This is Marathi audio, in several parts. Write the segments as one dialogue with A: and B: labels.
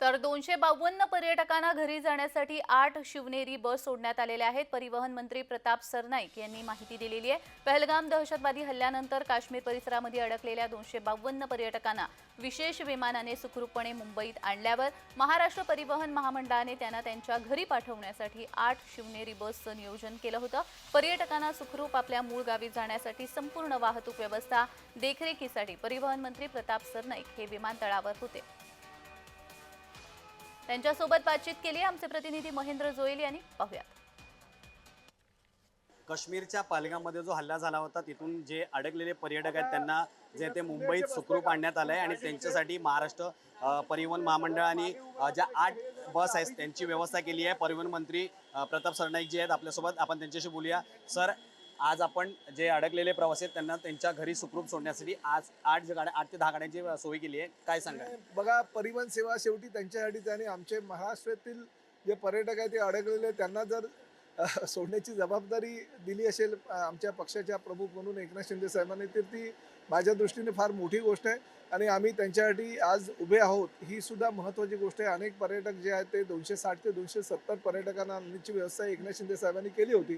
A: तर दोनशे बावन्न पर्यटकांना घरी जाण्यासाठी आठ शिवनेरी बस सोडण्यात आलेल्या आहेत. परिवहन मंत्री प्रताप सरनाईक यांनी माहिती दिलेली आहे. पहलगाम दहशतवादी हल्ल्यानंतर काश्मीर परिसरामध्ये अडकलेल्या दोनशे बावन्न पर्यटकांना विशेष विमानाने सुखरूपपणे मुंबईत आणल्यावर महाराष्ट्र परिवहन महामंडळाने त्यांना त्यांच्या घरी पाठवण्यासाठी आठ शिवनेरी बसचं नियोजन केलं होतं. पर्यटकांना सुखरूप आपल्या मूळ गावी जाण्यासाठी संपूर्ण वाहतूक व्यवस्था देखरेखीसाठी परिवहन मंत्री प्रताप सरनाईक हे विमानतळावर होते. त्यांच्यासोबत बातचीत केली आमचे प्रतिनिधी महेंद्र जोईल यांनी. पाहूयात.
B: काश्मीरच्या पालगामध्ये जो हल्ला झाला होता तिथून जे अडकलेले पर्यटक आहेत त्यांना जे ते मुंबईत सुखरूप आणण्यात आलं आहे आणि त्यांच्यासाठी महाराष्ट्र परिवहन महामंडळाने ज्या आठ बस आहेत त्यांची व्यवस्था केली आहे. परिवहन मंत्री प्रताप सरनाईक जे आहेत आपल्यासोबत. आपण त्यांच्याशी बोलूया. सर आज आपण जे अडकलेले प्रवासी आहेत त्यांना त्यांच्या घरी सुखरूप सोडण्यासाठी आज आठ गाड्या आठ ते दहा गाड्यांची सोय केली आहे. काय सांगा
C: बघा परिवहन सेवा शेवटी त्यांच्यासाठी आणि आमचे महाराष्ट्रातील जे पर्यटक आहेत ते अडकलेले त्यांना जर सोडण्याची जबाबदारी दिली असेल आमच्या पक्षाच्या प्रमुख म्हणून एकनाथ शिंदे साहेबांनी तर ती माझ्या दृष्टीने फार मोठी गोष्ट आहे. आणि आम्ही त्यांच्यासाठी आज उभे आहोत ही सुद्धा महत्त्वाची गोष्ट आहे. अनेक पर्यटक जे आहेत ते दोनशे साठ ते दोनशे सत्तर पर्यटकांना आणण्याची व्यवस्था एकनाथ शिंदे साहेबांनी केली होती.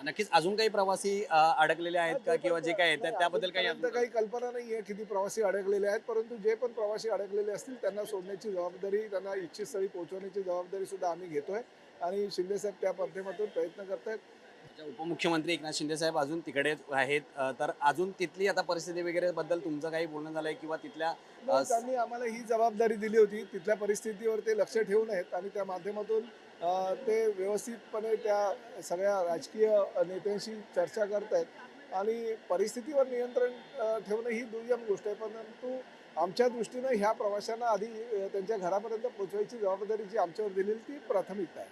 B: नक्कीच अजून काही प्रवासी अ, अडकलेले आहेत का किंवा जे काही आहेत त्याबद्दल काही
C: काही कल्पना नाही आहे किती प्रवासी अडकलेले आहेत परंतु जे पण प्रवासी अडकलेले असतील त्यांना सोडण्याची जबाबदारी त्यांना इच्छित स्थळी पोहोचवण्याची जबाबदारी सुद्धा आम्ही घेतोय. आणि शिंदे साहेब त्या माध्यमातून प्रयत्न करतायत.
B: उपमुख्यमंत्री एकनाथ शिंदे साहेब अजून तिकडे आहेत. तर अजून तिथली आता परिस्थिती वगैरे बद्दल तुमचं काही बोलणं झालंय किंवा तिथल्या
C: त्यांनी आम्हाला ही जबाबदारी दिली होती. तिथल्या परिस्थितीवर ते लक्ष ठेवून आहेत आणि त्या माध्यमातून ते व्यवस्थितपणे त्या सगळ्या राजकीय नेत्यांशी चर्चा करत आहेत आणि परिस्थितीवर नियंत्रण ठेवणं ही दुय्यम गोष्ट आहे. परंतु आमच्या दृष्टीनं ह्या प्रवाशांना आधी त्यांच्या घरापर्यंत पोहोचवायची जबाबदारी जी आमच्यावर दिलेली ती प्राथमिकता आहे.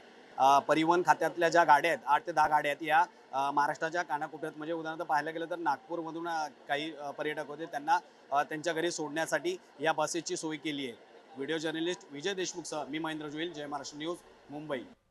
B: परिवहन खात्यातल्या ज्या गाड्या आहेत आठ ते दहा गाड्या आहेत या महाराष्ट्राच्या कानाकोपऱ्यात म्हणजे उदाहरणार्थ पाहायला गेलं तर नागपूरमधून काही पर्यटक होते त्यांना त्यांच्या घरी सोडण्यासाठी या बसेसची सोय केली आहे. व्हिडिओ जर्नलिस्ट विजय देशमुख सह मी महेंद्र जोईल जय महाराष्ट्र न्यूज मुंबई.